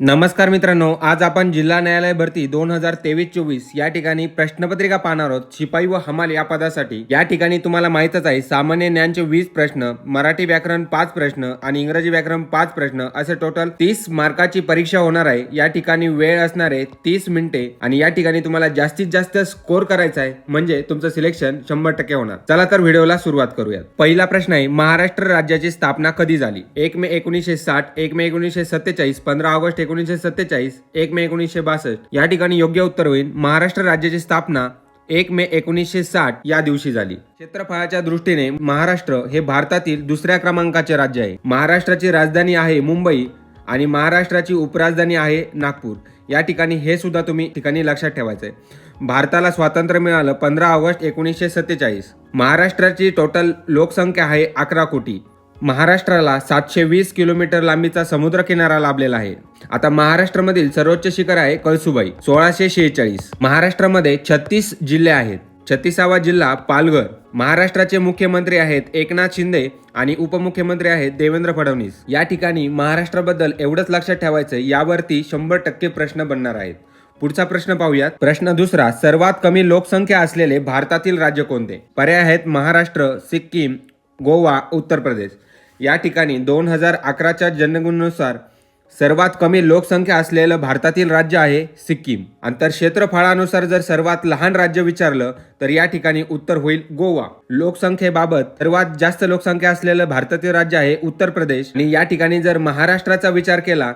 नमस्कार मित्रांनो आज आपण जिल्हा न्यायालय भरती दोन हजार तेवीस चोवीस या ठिकाणी प्रश्नपत्रिका पाहणार आहोत. शिपाई व हमाल या पदासाठी. या ठिकाणी तुम्हाला माहितच आहे सामान्य ज्ञानचे वीस प्रश्न मराठी व्याकरण पाच प्रश्न आणि इंग्रजी व्याकरण पाच प्रश्न असे टोटल तीस मार्काची परीक्षा होणार आहे. या ठिकाणी वेळ असणार आहे तीस मिनिटे आणि या ठिकाणी तुम्हाला जास्तीत जास्त स्कोर करायचा आहे म्हणजे तुमचं सिलेक्शन शंभर टक्के होणार. चला तर व्हिडिओला सुरुवात करूयात. पहिला प्रश्न आहे महाराष्ट्र राज्याची स्थापना कधी झाली? एक मे एकोणीसशे साठ एक मे एकोणीसशे सत्तेचाळीस पंधरा ऑगस्ट एकोणीसशे सत्तेचाळीस एक मे एकोणीसशे बासष्ट. या ठिकाणी योग्य उत्तर होईल. महाराष्ट्र राज्याची स्थापना एक मे एकोणीसशे साठ या दिवशी झाली. क्षेत्रफळाच्या दृष्टीने महाराष्ट्र हे भारतातील दुसऱ्या क्रमांकाचे राज्य आहे. महाराष्ट्राची राजधानी आहे मुंबई आणि महाराष्ट्राची उपराजधानी आहे नागपूर. या ठिकाणी हे सुद्धा तुम्ही ठिकाणी लक्षात ठेवायचं आहे भारताला स्वातंत्र्य मिळालं पंधरा ऑगस्ट एकोणीसशे सत्तेचाळीस. महाराष्ट्राची टोटल लोकसंख्या आहे अकरा कोटी. महाराष्ट्राला सातशे वीस किलोमीटर लांबीचा समुद्र किनारा लाभलेला आहे. आता महाराष्ट्रामधील सर्वोच्च शिखर आहे कळसुबाई सोळाशे शेहेचाळीस. महाराष्ट्रामध्ये छत्तीस जिल्हे आहेत. छत्तीसावा जिल्हा पालघर. महाराष्ट्राचे मुख्यमंत्री आहेत एकनाथ शिंदे आणि उपमुख्यमंत्री आहेत देवेंद्र फडणवीस. या ठिकाणी महाराष्ट्राबद्दल एवढंच लक्षात ठेवायचं यावरती शंभर टक्के प्रश्न बनणार आहेत. पुढचा प्रश्न पाहूयात. प्रश्न दुसरा सर्वात कमी लोकसंख्या असलेले भारतातील राज्य कोणते? पर्याय आहेत महाराष्ट्र सिक्कीम गोवा उत्तर प्रदेश. या ठिकाणी दोन हजार अकराच्या जनगणनेनुसार सर्वात कमी लोकसंख्या असलेलं भारतातील राज्य आहे सिक्कीम. आणि तर क्षेत्रफळानुसार जर सर्वात लहान राज्य विचारलं तर या ठिकाणी उत्तर होईल गोवा. लोकसंख्येबाबत सर्वात जास्त लोकसंख्या असलेलं भारतातील राज्य आहे उत्तर प्रदेश. आणि या ठिकाणी जर महाराष्ट्राचा विचार केला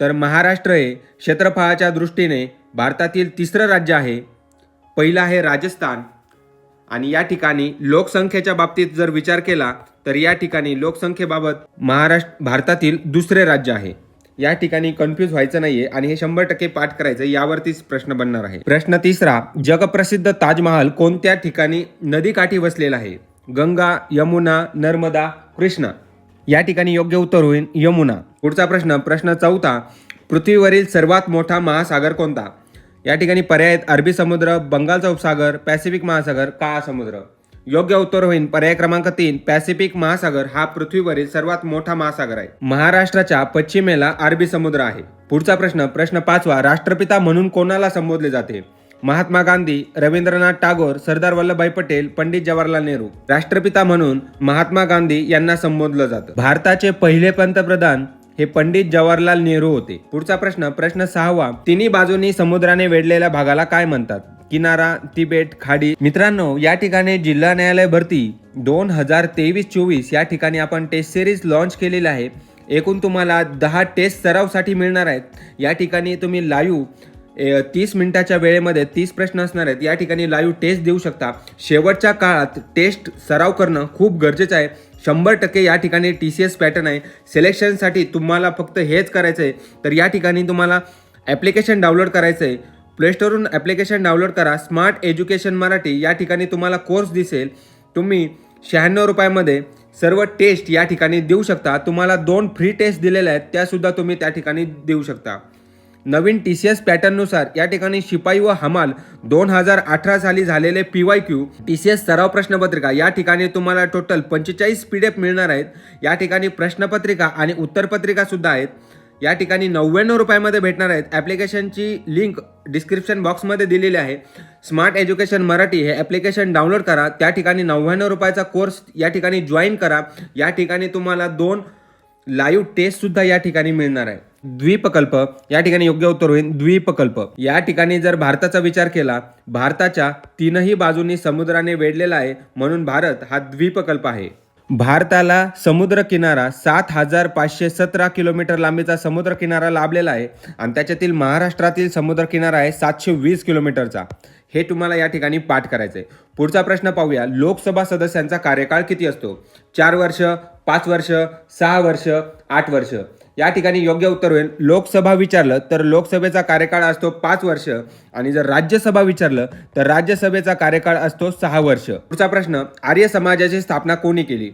तर महाराष्ट्र हे क्षेत्रफळाच्या दृष्टीने भारतातील तिसरं राज्य आहे. पहिलं आहे राजस्थान. आणि या ठिकाणी लोकसंख्येच्या बाबतीत जर विचार केला तर या ठिकाणी लोकसंख्येबाबत महाराष्ट्र भारतातील दुसरे राज्य आहे. या ठिकाणी कन्फ्यूज व्हायचं नाहीये आणि हे शंभर टक्के पाठ करायचं यावरतीच प्रश्न बनणार आहे. प्रश्न तिसरा जगप्रसिद्ध ताजमहाल कोणत्या ठिकाणी नदीकाठी वसलेला आहे? गंगा यमुना नर्मदा कृष्णा. या ठिकाणी योग्य उत्तर होईल यमुना. पुढचा प्रश्न प्रश्न चौथा पृथ्वीवरील सर्वात मोठा महासागर कोणता? या ठिकाणी पर्याय आहेत. अरबी समुद्र बंगालचा उपसागर पॅसिफिक महासागर काळा समुद्र. योग्य उत्तर होईल पर्याय क्रमांक तीन पॅसिफिक महासागर हा पृथ्वीवरील सर्वात मोठा महासागर आहे. महाराष्ट्राच्या पश्चिमेला अरबी समुद्र आहे. पुढचा प्रश्न प्रश्न पाचवा राष्ट्रपिता म्हणून कोणाला संबोधले जाते? महात्मा गांधी रवींद्रनाथ टागोर सरदार वल्लभभाई पटेल पंडित जवाहरलाल नेहरू. राष्ट्रपिता म्हणून महात्मा गांधी यांना संबोधलं जातं. भारताचे पहिले पंतप्रधान हे पंडित जवाहरलाल नेहरू होते. पुढचा प्रश्न प्रश्न सहावा. तिन्ही बाजूनी समुद्राने वेढलेल्या भागाला काय म्हणतात? किनारा तिबेट खाडी. मित्रांनो या ठिकाणी जिल्हा न्यायालय भरती दोन हजार तेवीस चोवीस या ठिकाणी आपण टेस्ट सिरीज लॉन्च केलेली आहे. एकूण तुम्हाला दहा टेस्ट सरावसाठी मिळणार आहेत. या ठिकाणी तुम्ही लाईव्ह तीस मिनिटाच्या वेळेमध्ये तीस प्रश्न असणार आहेत. या ठिकाणी लाईव्ह टेस्ट देऊ शकता. शेवटच्या काळात टेस्ट सराव करणं खूप गरजेचं आहे. शंभर टक्के या ठिकाणी टी सी एस पॅटर्न आहे. सिलेक्शनसाठी तुम्हाला फक्त हेच करायचं आहे तर या ठिकाणी तुम्हाला ॲप्लिकेशन डाउनलोड करायचं आहे प्लेस्टोरवरून ॲप्लिकेशन डाउनलोड करा. स्मार्ट एज्युकेशन मराठी या ठिकाणी तुम्हाला कोर्स दिसेल. तुम्ही शहाण्णव रुपयामध्ये सर्व टेस्ट या ठिकाणी देऊ शकता. तुम्हाला दोन फ्री टेस्ट दिलेल्या आहेत. त्यासुद्धा तुम्ही त्या ठिकाणी देऊ शकता. नवीन टी सी एस पॅटर्ननुसार या ठिकाणी शिपाई व हमाल दोन हजार अठरा साली झालेले P Y Q T C S सराव प्रश्नपत्रिका या ठिकाणी तुम्हाला टोटल पंचेचाळीस पी डी एफ मिळणार आहेत. या ठिकाणी प्रश्नपत्रिका आणि उत्तरपत्रिका सुद्धा आहेत. या ठिकाणी नव्याण्णव रुपयामध्ये भेटणार आहेत. ॲप्लिकेशनची लिंक डिस्क्रिप्शन बॉक्समध्ये दिलेली आहे. स्मार्ट एज्युकेशन मराठी हे ॲप्लिकेशन डाउनलोड करा. त्या ठिकाणी नव्याण्णव रुपयाचा कोर्स या ठिकाणी जॉईन करा. या ठिकाणी तुम्हाला दोन लाईव्ह टेस्ट सुद्धा या ठिकाणी मिळणार आहे. द्वीपकल्प या ठिकाणी योग्य उत्तर होईल द्वीपकल्प. या ठिकाणी जर भारताचा विचार केला भारताच्या तीनही बाजूनी समुद्राने वेढलेला आहे म्हणून भारत हा द्वीपकल्प आहे. भारताला समुद्र किनारा सात हजार पाचशे सतरा किलोमीटर लांबीचा समुद्र किनारा लाभलेला आहे आणि त्याच्यातील महाराष्ट्रातील समुद्र किनारा आहे सातशे वीस किलोमीटरचा. हे तुम्हाला या ठिकाणी पाठ करायचं आहे पुढचा प्रश्न पाहूया. लोकसभा सदस्यांचा कार्यकाळ किती असतो? चार वर्ष पाच वर्ष सहा वर्ष आठ वर्ष. या ठिकाणी योग्य उत्तर होईल. लोकसभा विचारलं तर लोकसभेचा कार्यकाळ असतो पाच वर्ष आणि जर राज्यसभा विचारलं तर राज्यसभेचा कार्यकाळ असतो सहा वर्ष. पुढचा प्रश्न आर्य समाजाची स्थापना कोणी केली?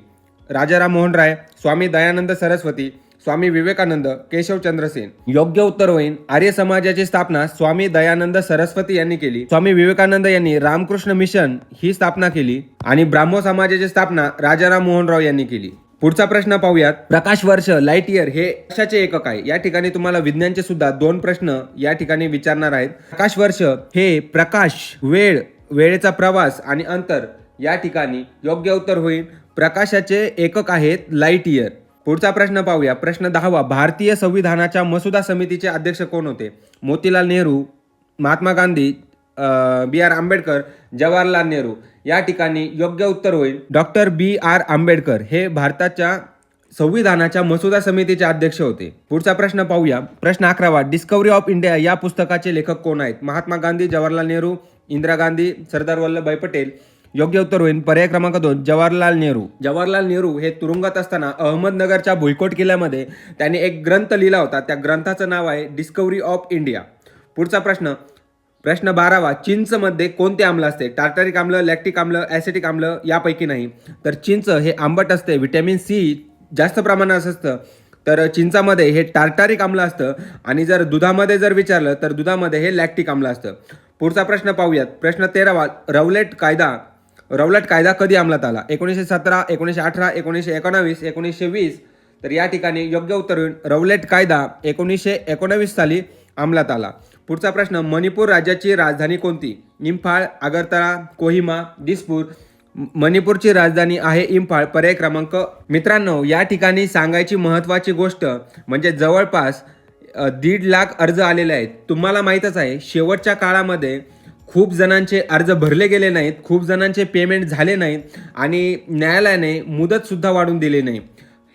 राजाराम मोहन राय स्वामी दयानंद सरस्वती स्वामी विवेकानंद केशवचंद्र सेन. योग्य उत्तर होईल आर्य समाजाची स्थापना स्वामी दयानंद सरस्वती यांनी केली. स्वामी विवेकानंद यांनी रामकृष्ण मिशन ही स्थापना केली आणि ब्राह्मो समाजाची स्थापना राजाराम मोहन राव यांनी केली. पुढचा प्रश्न पाहूयात. प्रकाश वर्ष लाइट इयर हे कशाचे एकक आहे. या ठिकाणी तुम्हाला विज्ञानचे सुद्धा दोन प्रश्न या ठिकाणी विचारणार आहेत. प्रकाश वर्ष हे प्रकाश वेळ वेळेचा प्रवास आणि अंतर या ठिकाणी योग्य उत्तर होईल. प्रकाशाचे एकक आहेत लाइट इयर पुढचा प्रश्न पाहूया. प्रश्न दहावा. भारतीय संविधानाच्या मसुदा समितीचे अध्यक्ष कोण होते? Motilal Nehru Mahatma Gandhi B R Ambedkar Jawaharlal Nehru. या ठिकाणी योग्य उत्तर होईल. डॉक्टर बी आर आंबेडकर हे भारताच्या संविधानाच्या मसुदा समितीचे अध्यक्ष होते. पुढचा प्रश्न पाहूया. प्रश्न अकरावा डिस्कवरी ऑफ इंडिया या पुस्तकाचे लेखक कोण आहेत? महात्मा गांधी जवाहरलाल नेहरू इंदिरा गांधी सरदार वल्लभभाई पटेल. योग्य उत्तर होईल. पर्याय क्रमांक दोन जवाहरलाल नेहरू. जवाहरलाल नेहरू हे तुरुंगात असताना अहमदनगरच्या भुईकोट किल्ल्यामध्ये त्यांनी एक ग्रंथ लिहिला होता. त्या ग्रंथाचं नाव आहे डिस्कवरी ऑफ इंडिया पुढचा प्रश्न प्रश्न बारावा चिंचमध्ये कोणते आम्ल असते? टार्टारिक आम्ल लॅक्टिक आम्ल ॲसिटिक आम्ल यापैकी नाही. तर चिंच हे आंबट असते व्हिटॅमिन सी जास्त प्रमाणात असतं. तर चिंचामध्ये हे टार्टारिक आम्ल असतं आणि जर दुधामध्ये जर विचारलं तर दुधामध्ये हे लॅक्टिक आम्ल असतं. पुढचा प्रश्न पाहूयात. प्रश्न तेरावा रवलेट कायदा. रवलेट कायदा कधी अंमलात आला? एकोणीसशे सतरा एकोणीसशे अठरा एकोणीसशे एकोणावीस एकोणीसशे वीस. तर या ठिकाणी योग्य उत्तर होईल. रवलेट कायदा एकोणीसशे एकोणावीस साली अंमलात आला. पुढचा प्रश्न मणिपूर राज्याची राजधानी कोणती? इम्फाळ आगरतळा कोहिमा दिसपूर. मणिपूरची राजधानी आहे इम्फाळ. पर्याय क्रमांक मित्रांनो या ठिकाणी सांगायची महत्त्वाची गोष्ट म्हणजे जवळपास दीड लाख अर्ज आलेले आहेत. तुम्हाला माहीतच आहे शेवटच्या काळामध्ये खूप जणांचे अर्ज भरले गेले नाहीत खूप जणांचे पेमेंट झाले नाहीत आणि न्यायालयाने मुदतसुद्धा वाढून दिली नाही.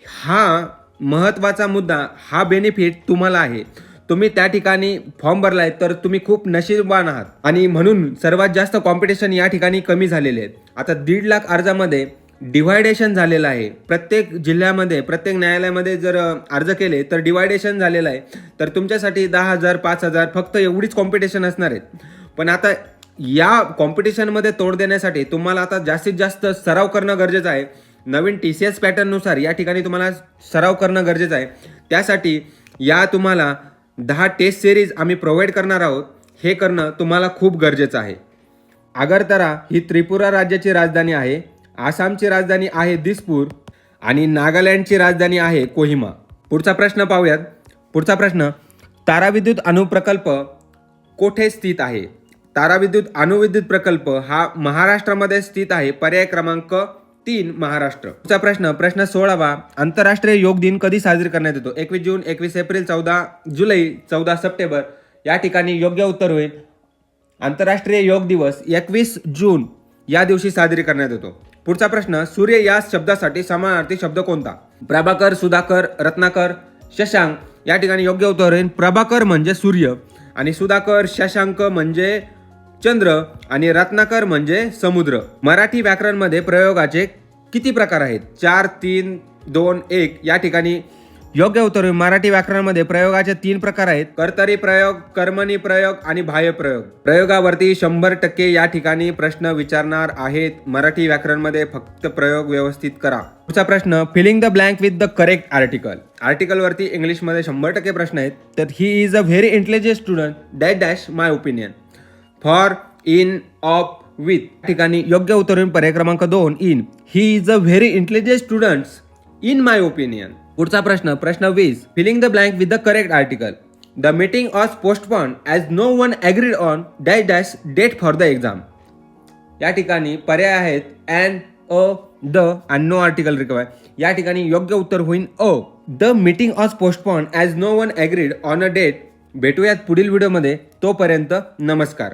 हा महत्त्वाचा मुद्दा हा बेनिफिट तुम्हाला आहे. तुम्ही त्या ठिकाणी फॉर्म भरलाय तर तुम्ही खूप नशीबवान आहात. आणि म्हणून सर्वात जास्त कॉम्पिटिशन या ठिकाणी कमी झालेले आहेत. आता दीड लाख अर्जामध्ये डिवायडेशन झालेलं आहे. प्रत्येक जिल्ह्यामध्ये प्रत्येक न्यायालयामध्ये जर अर्ज केले तर डिवायडेशन झालेलं आहे. तर तुमच्यासाठी दहा हजार पाच हजार फक्त एवढीच कॉम्पिटिशन असणार आहेत. पण आता या कॉम्पिटिशनमध्ये तोड देण्यासाठी तुम्हाला आता जास्तीत जास्त सराव करणं गरजेचं आहे. नवीन टी सी एस पॅटर्ननुसार या ठिकाणी तुम्हाला सराव करणं गरजेचं आहे. त्यासाठी या तुम्हाला दहा टेस्ट सिरीज आम्ही प्रोव्हाइड करणार आहोत हे करणं तुम्हाला खूप गरजेचं आहे. आगरतरा ही त्रिपुरा राज्याची राजधानी आहे आसामची राजधानी आहे दिसपूर आणि नागालँडची राजधानी आहे कोहिमा. पुढचा प्रश्न पाहूयात. पुढचा प्रश्न ताराविद्युत अणुप्रकल्प कोठे स्थित आहे? ताराविद्युत अणुविद्युत प्रकल्प हा महाराष्ट्रामध्ये स्थित आहे पर्याय क्रमांक तीन महाराष्ट्र. पुढचा प्रश्न प्रश्न सोळावा. आंतरराष्ट्रीय योग दिन कधी साजरी करण्यात येतो? एकवीस जून एकवीस एप्रिल चौदा जुलै चौदा सप्टेंबर. या ठिकाणी योग्य उत्तर होईल. आंतरराष्ट्रीय योग दिवस एकवीस जून या दिवशी साजरी करण्यात येतो. पुढचा प्रश्न सूर्य या शब्दासाठी समानार्थी शब्द कोणता? प्रभाकर सुधाकर रत्नाकर शशांक. या ठिकाणी योग्य उत्तर होईल. प्रभाकर म्हणजे सूर्य आणि सुधाकर शशांक म्हणजे चंद्र आणि रत्नाकर म्हणजे समुद्र. मराठी व्याकरणमध्ये प्रयोगाचे किती प्रकार आहेत? चार तीन दोन एक या ठिकाणी योग्य उत्तर मराठी व्याकरणामध्ये प्रयोगाचे तीन प्रकार आहेत. कर्तरी प्रयोग कर्मणी प्रयोग आणि बाह्य प्रयोग. प्रयोगावरती शंभर टक्के या ठिकाणी प्रश्न विचारणार आहेत. मराठी व्याकरणमध्ये फक्त प्रयोग व्यवस्थित करा. पुढचा प्रश्न fill in the blank with the correct article article वरती इंग्लिशमध्ये शंभर टक्के प्रश्न आहेत. तर he is a very intelligent student dash dash my opinion for in of with. ठिकाणी योग्य उत्तर होईल पर्याय क्रमांक दोन in. He is a very intelligent students in my opinion पुढचा प्रश्न प्रश्न वीस. Fill in the blank with the correct article the meeting was postpone as no one agreed on dash dash date for the exam या ठिकाणी पर्याय आहेत and a the and no article require या ठिकाणी योग्य उत्तर होईल a the meeting was postpone as no one agreed on a date भेटूयात पुढील व्हिडिओमध्ये. तोपर्यंत नमस्कार.